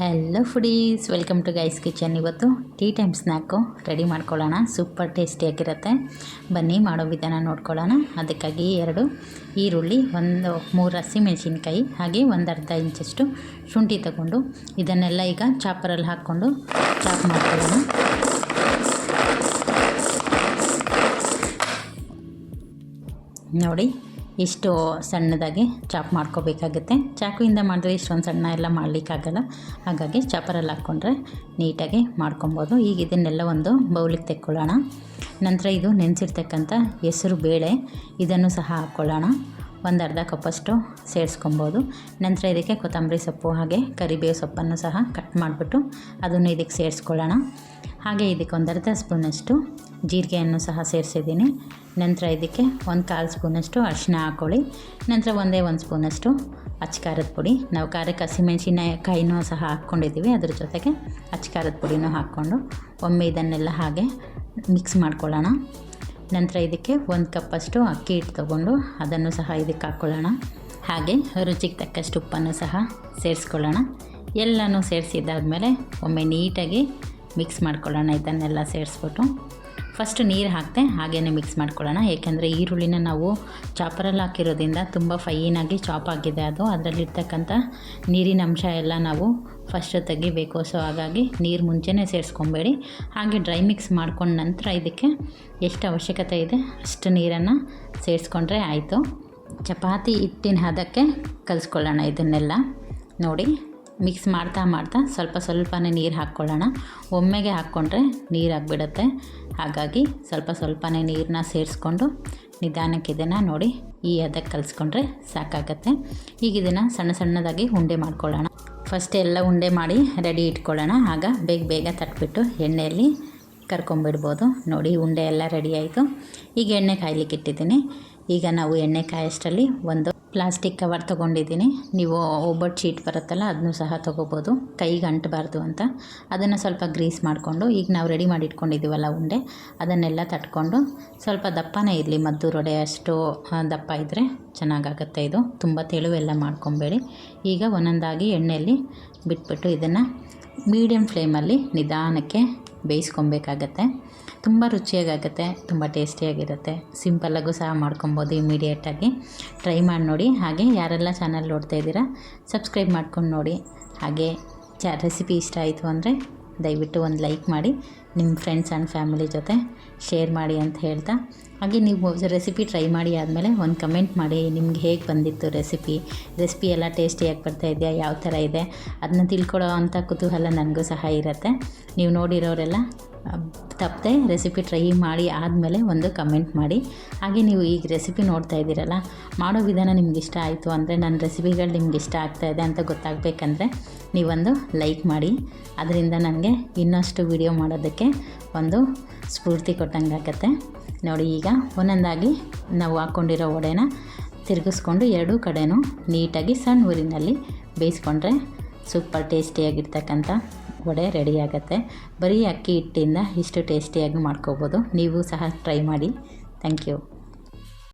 Hello foodies welcome to guys kitchen ಇವತ್ತು tea time snack ready ಮಾಡ್ಕೊಳ್ಳೋಣ. Super ಟೇಸ್ಟಿಯಾಗಿರುತ್ತೆ ಬನ್ನಿ, ಮಾಡೋ ವಿಧಾನ ನೋಡ್ಕೊಳ್ಳೋಣ. ಅದಕ್ಕಾಗಿ ಎರಡು ಈರುಳ್ಳಿ, ಒಂದು ಮೂರು ಹಸಿಮೆಣಸಿನ್ಕಾಯಿ ಹಾಗೆ ಒಂದು ಅರ್ಧ ಇಂಚಷ್ಟು ಶುಂಠಿ ತಗೊಂಡು ಇದನ್ನೆಲ್ಲ ಈಗ ಚಾಪರಲ್ಲಿ ಹಾಕ್ಕೊಂಡು ಚಾಪ್ ಮಾಡ್ಕೊಳ್ಳೋಣ. ನೋಡಿ ಇಷ್ಟು ಸಣ್ಣದಾಗಿ ಚಾಪ್ ಮಾಡ್ಕೋಬೇಕಾಗುತ್ತೆ. ಚಾಕುವಿಂದ ಮಾಡಿದ್ರೆ ಇಷ್ಟೊಂದು ಸಣ್ಣ ಎಲ್ಲ ಮಾಡಲಿಕ್ಕಾಗಲ್ಲ. ಹಾಗಾಗಿ ಚಾಪರಲ್ಲಿ ಹಾಕ್ಕೊಂಡ್ರೆ ನೀಟಾಗಿ ಮಾಡ್ಕೊಬೋದು. ಈಗ ಇದನ್ನೆಲ್ಲ ಒಂದು ಬೌಲಿಗೆ ತೆಕ್ಕೊಳ್ಳೋಣ. ನಂತರ ಇದು ನೆನೆಸಿರ್ತಕ್ಕಂಥ ಹೆಸರು ಬೇಳೆ, ಇದನ್ನು ಸಹ ಹಾಕ್ಕೊಳ್ಳೋಣ. ಒಂದು ಅರ್ಧ ಕಪ್ಪಷ್ಟು ಸೇರಿಸ್ಕೊಬೋದು. ನಂತರ ಇದಕ್ಕೆ ಕೊತ್ತಂಬರಿ ಸೊಪ್ಪು ಹಾಗೆ ಕರಿಬೇವು ಸೊಪ್ಪನ್ನು ಸಹ ಕಟ್ ಮಾಡಿಬಿಟ್ಟು ಅದನ್ನು ಇದಕ್ಕೆ ಸೇರಿಸ್ಕೊಳ್ಳೋಣ. ಹಾಗೆ ಇದಕ್ಕೆ ಒಂದು ಅರ್ಧ ಸ್ಪೂನಷ್ಟು ಜೀರಿಗೆಯನ್ನು ಸಹ ಸೇರಿಸಿದ್ದೀನಿ. ನಂತರ ಇದಕ್ಕೆ ಒಂದು ಕಾಲು ಸ್ಪೂನಷ್ಟು ಅರಿಶಿನ ಹಾಕ್ಕೊಳ್ಳಿ. ನಂತರ ಒಂದೇ ಒಂದು ಸ್ಪೂನಷ್ಟು ಅಚ್ಚ ಖಾರದ ಪುಡಿ. ನಾವು ಖಾರಕ್ಕೆ ಹಸಿಮೆಣಸಿನಕಾಯಿನೂ ಸಹ ಹಾಕ್ಕೊಂಡಿದ್ದೀವಿ. ಅದ್ರ ಜೊತೆಗೆ ಅಚ್ಚ ಖಾರದ ಪುಡಿನೂ ಹಾಕ್ಕೊಂಡು ಒಮ್ಮೆ ಇದನ್ನೆಲ್ಲ ಹಾಗೆ ಮಿಕ್ಸ್ ಮಾಡ್ಕೊಳ್ಳೋಣ. ನಂತರ ಇದಕ್ಕೆ ಒಂದು ಕಪ್ಪಷ್ಟು ಅಕ್ಕಿ ಹಿಟ್ಟು ತೊಗೊಂಡು ಅದನ್ನು ಸಹ ಇದಕ್ಕೆ ಹಾಕ್ಕೊಳ್ಳೋಣ. ಹಾಗೆ ರುಚಿಗೆ ತಕ್ಕಷ್ಟು ಉಪ್ಪನ್ನು ಸಹ ಸೇರಿಸ್ಕೊಳ್ಳೋಣ. ಎಲ್ಲನೂ ಸೇರಿಸಿದ್ದಾದಮೇಲೆ ಒಮ್ಮೆ ನೀಟಾಗಿ ಮಿಕ್ಸ್ ಮಾಡ್ಕೊಳ್ಳೋಣ ಇದನ್ನೆಲ್ಲ ಸೇರಿಸ್ಬಿಟ್ಟು. ಫಸ್ಟ್ ನೀರು ಹಾಕ್ತೆ ಹಾಗೇ ಮಿಕ್ಸ್ ಮಾಡ್ಕೊಳ್ಳೋಣ. ಏಕೆಂದರೆ ಈರುಳ್ಳಿನ ನಾವು ಚಾಪರಲ್ಲಿ ಹಾಕಿರೋದ್ರಿಂದ ತುಂಬ ಫೈನಾಗಿ ಚಾಪ್ ಆಗಿದೆ ಅದು. ಅದರಲ್ಲಿರ್ತಕ್ಕಂಥ ನೀರಿನ ಅಂಶ ಎಲ್ಲ ನಾವು ಫಸ್ಟ್ ತೆಗಿಬೇಕು. ಸೊ ಹಾಗಾಗಿ ನೀರು ಮುಂಚೆನೇ ಸೇರಿಸ್ಕೊಬೇಡಿ. ಹಾಗೆ ಡ್ರೈ ಮಿಕ್ಸ್ ಮಾಡ್ಕೊಂಡ ನಂತರ ಇದಕ್ಕೆ ಎಷ್ಟು ಅವಶ್ಯಕತೆ ಇದೆ ಅಷ್ಟು ನೀರನ್ನು ಸೇರಿಸ್ಕೊಂಡ್ರೆ ಆಯಿತು. ಚಪಾತಿ ಹಿಟ್ಟಿನ ಹದಕ್ಕೆ ಕಲಿಸ್ಕೊಳ್ಳೋಣ ಇದನ್ನೆಲ್ಲ. ನೋಡಿ. ಮಿಕ್ಸ್ ಮಾಡ್ತಾ ಮಾಡ್ತಾ ಸ್ವಲ್ಪ ಸ್ವಲ್ಪನೇ ನೀರು ಹಾಕ್ಕೊಳ್ಳೋಣ. ಒಮ್ಮೆಗೆ ಹಾಕ್ಕೊಂಡ್ರೆ ನೀರು ಆಗಿಬಿಡುತ್ತೆ. ಹಾಗಾಗಿ ಸ್ವಲ್ಪ ಸ್ವಲ್ಪನೇ ನೀರನ್ನ ಸೇರಿಸ್ಕೊಂಡು ನಿಧಾನಕ್ಕೆ ಇದನ್ನು ನೋಡಿ ಈ ಅದಕ್ಕೆ ಕಲಿಸ್ಕೊಂಡ್ರೆ ಸಾಕಾಗತ್ತೆ. ಈಗ ಇದನ್ನು ಸಣ್ಣ ಸಣ್ಣದಾಗಿ ಉಂಡೆ ಮಾಡ್ಕೊಳ್ಳೋಣ. ಫಸ್ಟ್ ಎಲ್ಲ ಉಂಡೆ ಮಾಡಿ ರೆಡಿ ಇಟ್ಕೊಳ್ಳೋಣ. ಆಗ ಬೇಗ ಬೇಗ ತಟ್ಬಿಟ್ಟು ಎಣ್ಣೆಯಲ್ಲಿ ಕರ್ಕೊಂಬಿಡ್ಬೋದು ನೋಡಿ ಉಂಡೆ ಎಲ್ಲ ರೆಡಿ ಆಯಿತು. ಈಗ ಎಣ್ಣೆ ಕಾಯ್ಲಿಕ್ಕೆ ಇಟ್ಟಿದ್ದೀನಿ. ಈಗ ನಾವು ಎಣ್ಣೆ ಕಾಯಷ್ಟರಲ್ಲಿ ಒಂದು ಪ್ಲಾಸ್ಟಿಕ್ ಕವರ್ ತೊಗೊಂಡಿದ್ದೀನಿ. ನೀವು ಒಬ್ಬಟ್ಟು ಶೀಟ್ ಬರುತ್ತಲ್ಲ, ಅದನ್ನು ಸಹ ತೊಗೋಬೋದು. ಕೈಗೆ ಅಂಟಬಾರ್ದು ಅಂತ. ಅದನ್ನು ಸ್ವಲ್ಪ ಗ್ರೀಸ್ ಮಾಡಿಕೊಂಡು, ಈಗ ನಾವು ರೆಡಿ ಮಾಡಿ ಇಟ್ಕೊಂಡಿದ್ದೀವಲ್ಲ ಉಂಡೆ, ಅದನ್ನೆಲ್ಲ ತಟ್ಕೊಂಡು ಸ್ವಲ್ಪ ದಪ್ಪನೇ ಇರಲಿ. ಮದ್ದು ರೊಡೆ ಅಷ್ಟು ದಪ್ಪ ಇದ್ದರೆ ಚೆನ್ನಾಗಾಗುತ್ತೆ ಇದು. ತುಂಬ ತೆಳುವೆಲ್ಲ ಮಾಡ್ಕೊಬೇಡಿ. ಈಗ ಒಂದೊಂದಾಗಿ ಎಣ್ಣೆಯಲ್ಲಿ ಬಿಟ್ಬಿಟ್ಟು ಇದನ್ನು ಮೀಡಿಯಮ್ ಫ್ಲೇಮಲ್ಲಿ ನಿಧಾನಕ್ಕೆ ಬೇಯಿಸ್ಕೊಬೇಕಾಗತ್ತೆ. ತುಂಬ ರುಚಿಯಾಗುತ್ತೆ ತುಂಬ ಟೇಸ್ಟಿಯಾಗಿರುತ್ತೆ. ಸಿಂಪಲ್ಲಾಗೂ ಸಹ ಮಾಡ್ಕೊಬೋದು ಇಮಿಡಿಯೇಟಾಗಿ ಟ್ರೈ ಮಾಡಿ ನೋಡಿ. ಹಾಗೆ ಯಾರೆಲ್ಲ ಚಾನಲ್ ನೋಡ್ತಾ ಇದ್ದೀರಾ ಸಬ್ಸ್ಕ್ರೈಬ್ ಮಾಡ್ಕೊಂಡು ನೋಡಿ. ಹಾಗೆ ಚ ರೆಸಿಪಿ ಇಷ್ಟ ಆಯಿತು ಅಂದರೆ ದಯವಿಟ್ಟು ಒಂದು ಲೈಕ್ ಮಾಡಿ ನಿಮ್ಮ ಫ್ರೆಂಡ್ಸ್ ಆ್ಯಂಡ್ ಫ್ಯಾಮಿಲಿ ಜೊತೆ ಶೇರ್ ಮಾಡಿ ಅಂತ ಹೇಳ್ತಾ. ಹಾಗೆ ನೀವು ರೆಸಿಪಿ ಟ್ರೈ ಮಾಡಿ ಆದಮೇಲೆ ಒಂದು ಕಮೆಂಟ್ ಮಾಡಿ, ನಿಮ್ಗೆ ಹೇಗೆ ಬಂದಿತ್ತು ರೆಸಿಪಿ? ರೆಸಿಪಿ ಎಲ್ಲ ಟೇಸ್ಟಿಯಾಗಿ ಬರ್ತಾ ಇದೆಯಾ? ಯಾವ ಥರ ಇದೆ? ಅದನ್ನ ತಿಳ್ಕೊಳ್ಳೋ ಅಂಥ ಕುತೂಹಲ ನನಗೂ ಸಹ ಇರುತ್ತೆ. ನೀವು ನೋಡಿರೋರೆಲ್ಲ ತಪ್ಪದೆ ರೆಸಿಪಿ ಟ್ರೈ ಮಾಡಿ ಆದಮೇಲೆ ಒಂದು ಕಮೆಂಟ್ ಮಾಡಿ. ಹಾಗೆ ನೀವು ಈಗ ರೆಸಿಪಿ ನೋಡ್ತಾ ಇದ್ದೀರಲ್ಲ, ಮಾಡೋ ವಿಧಾನ ನಿಮ್ಗೆ ಇಷ್ಟ ಆಯಿತು ಅಂದರೆ ನನ್ನ ರೆಸಿಪಿಗಳು ನಿಮ್ಗೆ ಇಷ್ಟ ಆಗ್ತಾ ಇದೆ ಅಂತ ಗೊತ್ತಾಗಬೇಕಂದ್ರೆ ನೀವೊಂದು ಲೈಕ್ ಮಾಡಿ. ಅದರಿಂದ ನನಗೆ ಇನ್ನಷ್ಟು ವಿಡಿಯೋ ಮಾಡೋದಕ್ಕೆ ಒಂದು ಸ್ಫೂರ್ತಿ ಕೊಟ್ಟಂಗೆ ಆಗತ್ತೆ ನೋಡಿ ಈಗ ಒಂದೊಂದಾಗಿ ನಾವು ಹಾಕ್ಕೊಂಡಿರೋ ಒಡೆನ ತಿರುಗಿಸ್ಕೊಂಡು ಎರಡೂ ಕಡೆನೂ ನೀಟಾಗಿ ಸಣ್ಣ ಊರಿನಲ್ಲಿ ಬೇಯಿಸ್ಕೊಂಡ್ರೆ ಸೂಪರ್ ಟೇಸ್ಟಿಯಾಗಿರ್ತಕ್ಕಂಥ ವಡೆ ರೆಡಿ ಬರೀ ಅಕ್ಕಿ ಹಿಟ್ಟಿಂದ ಇಷ್ಟು ಟೇಸ್ಟಿಯಾಗಿ ಮಾಡ್ಕೋಬೋದು. ನೀವು ಸಹ ಟ್ರೈ ಮಾಡಿ. Thank you